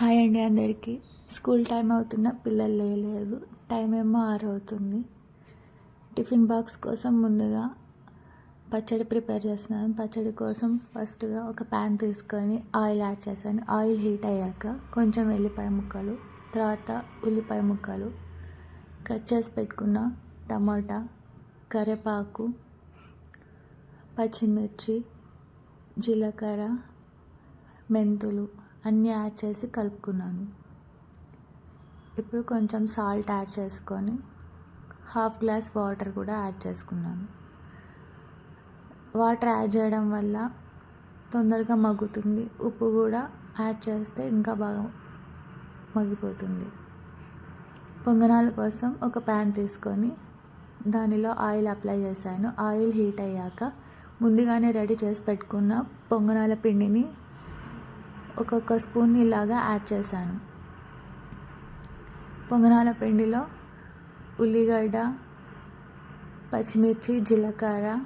Hi అండి అందరికీ. School time అవుతున్న పిల్లలు లేలేదు. టైం ఏమో ఆరు అవుతుంది. టిఫిన్ బాక్స్ కోసం ముందుగా పచ్చడి ప్రిపేర్ చేస్తున్నాను. పచ్చడి కోసం ఫస్ట్గా ఒక ప్యాన్ తీసుకొని ఆయిల్ యాడ్ చేశాను. ఆయిల్ హీట్ అయ్యాక కొంచెం వెల్లిపాయ ముక్కలు తర్వాత ఉల్లిపాయ ముక్కలు కట్ చేసి పెట్టుకున్న టమాటా కరివేపాకు పచ్చిమిర్చి జీలకర్ర మెంతులు అన్నీ యాడ్ చేసి కలుపుకున్నాను. ఇప్పుడు కొంచెం సాల్ట్ యాడ్ చేసుకొని హాఫ్ గ్లాస్ వాటర్ కూడా యాడ్ చేసుకున్నాను. వాటర్ యాడ్ చేయడం వల్ల తొందరగా మగ్గుతుంది. ఉప్పు కూడా యాడ్ చేస్తే ఇంకా బాగా మగ్గిపోతుంది. పొంగనాల కోసం ఒక ప్యాన్ తీసుకొని దానిలో ఆయిల్ అప్లై చేశాను. ఆయిల్ హీట్ అయ్యాక ముందుగానే రెడీ చేసి పెట్టుకున్న పొంగనాల పిండిని ఒక్కొక్క స్పూన్ ఇలాగా యాడ్ చేశాను. పొంగనాల పిండిలో ఉల్లిగడ్డ పచ్చిమిర్చి జీలకర్ర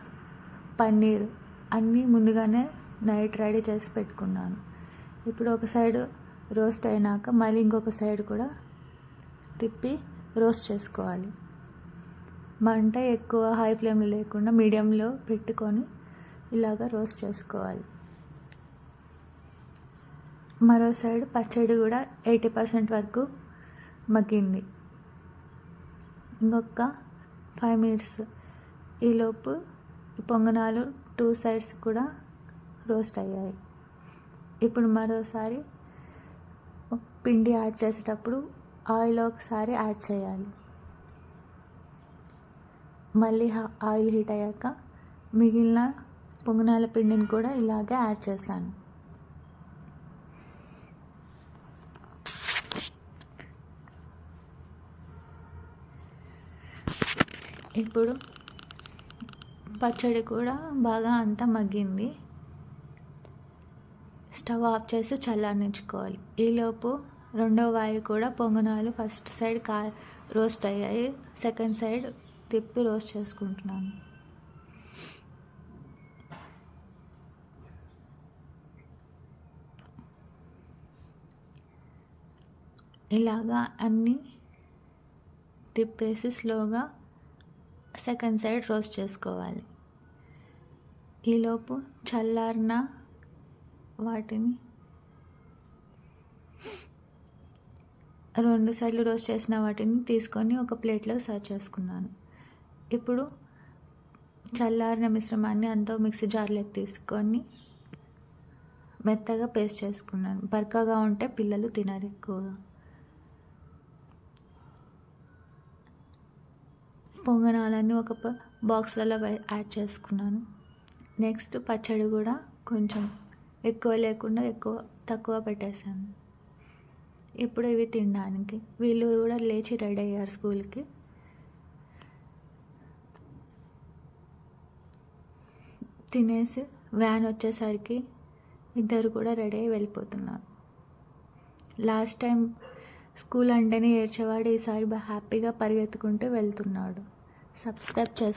పన్నీర్ అన్నీ ముందుగానే నైట్ రెడీ చేసి పెట్టుకున్నాను. ఇప్పుడు ఒక సైడ్ రోస్ట్ అయినాక మళ్ళీ ఇంకొక సైడ్ కూడా తిప్పి రోస్ట్ చేసుకోవాలి. మంట ఎక్కువ హై ఫ్లేమ్లో లేకుండా మీడియంలో పెట్టుకొని ఇలాగ రోస్ట్ చేసుకోవాలి. మరో సైడ్ పచ్చడి కూడా ఎయిటీ పర్సెంట్ వరకు మగ్గింది. ఇంకొక ఫైవ్ మినిట్స్ ఈలోపు పొంగనాలు టూ సైడ్స్ కూడా రోస్ట్ అయ్యాయి. ఇప్పుడు మరోసారి పిండి యాడ్ చేసేటప్పుడు ఆయిల్ ఒకసారి యాడ్ చేయాలి. మళ్ళీ ఆయిల్ హీట్ అయ్యాక మిగిలిన పొంగనాల పిండిని కూడా ఇలాగే యాడ్ చేశాను. ఇప్పుడు పచ్చడి కూడా బాగా అంతా మగ్గింది. స్టవ్ ఆఫ్ చేసి చల్లారించుకోవాలి ఈలోపు రెండో వాయు కూడా పొంగనాలు ఫస్ట్ సైడ్ కా రోస్ట్ అయ్యాయి. సెకండ్ సైడ్ తిప్పి రోస్ట్ చేసుకుంటున్నాను. ఇలాగా అన్నీ తిప్పేసి స్లోగా సెకండ్ సైడ్ రోస్ట్ చేసుకోవాలి. ఈలోపు చల్లారిన వాటిని రెండు సైడ్లు రోస్ట్ చేసిన వాటిని తీసుకొని ఒక ప్లేట్లో సర్వ్ చేసుకున్నాను. ఇప్పుడు చల్లారిన మిశ్రమాన్ని అంతా మిక్సీ జార్లోకి తీసుకొని మెత్తగా పేస్ట్ చేసుకున్నాను. బరకగా ఉంటే పిల్లలు తినరు ఎక్కువగా. పొంగనాలన్నీ ఒక బాక్స్లలో యాడ్ చేసుకున్నాను. నెక్స్ట్ పచ్చడి కూడా కొంచెం ఎక్కువ లేకుండా ఎక్కువ తక్కువ పెట్టేశాను. ఇప్పుడు ఇవి తినడానికి. వీళ్ళు కూడా లేచి రెడీ అయ్యారు స్కూల్కి. తినేసి వ్యాన్ వచ్చేసరికి ఇద్దరు కూడా రెడీ అయ్యి వెళ్ళిపోతున్నారు. లాస్ట్ టైం స్కూల్ అంటేనే ఏడ్చేవాడు ఈసారి హ్యాపీగా పరిగెత్తుకుంటూ వెళ్తున్నాడు. సబ్స్క్రైబ్ చేసు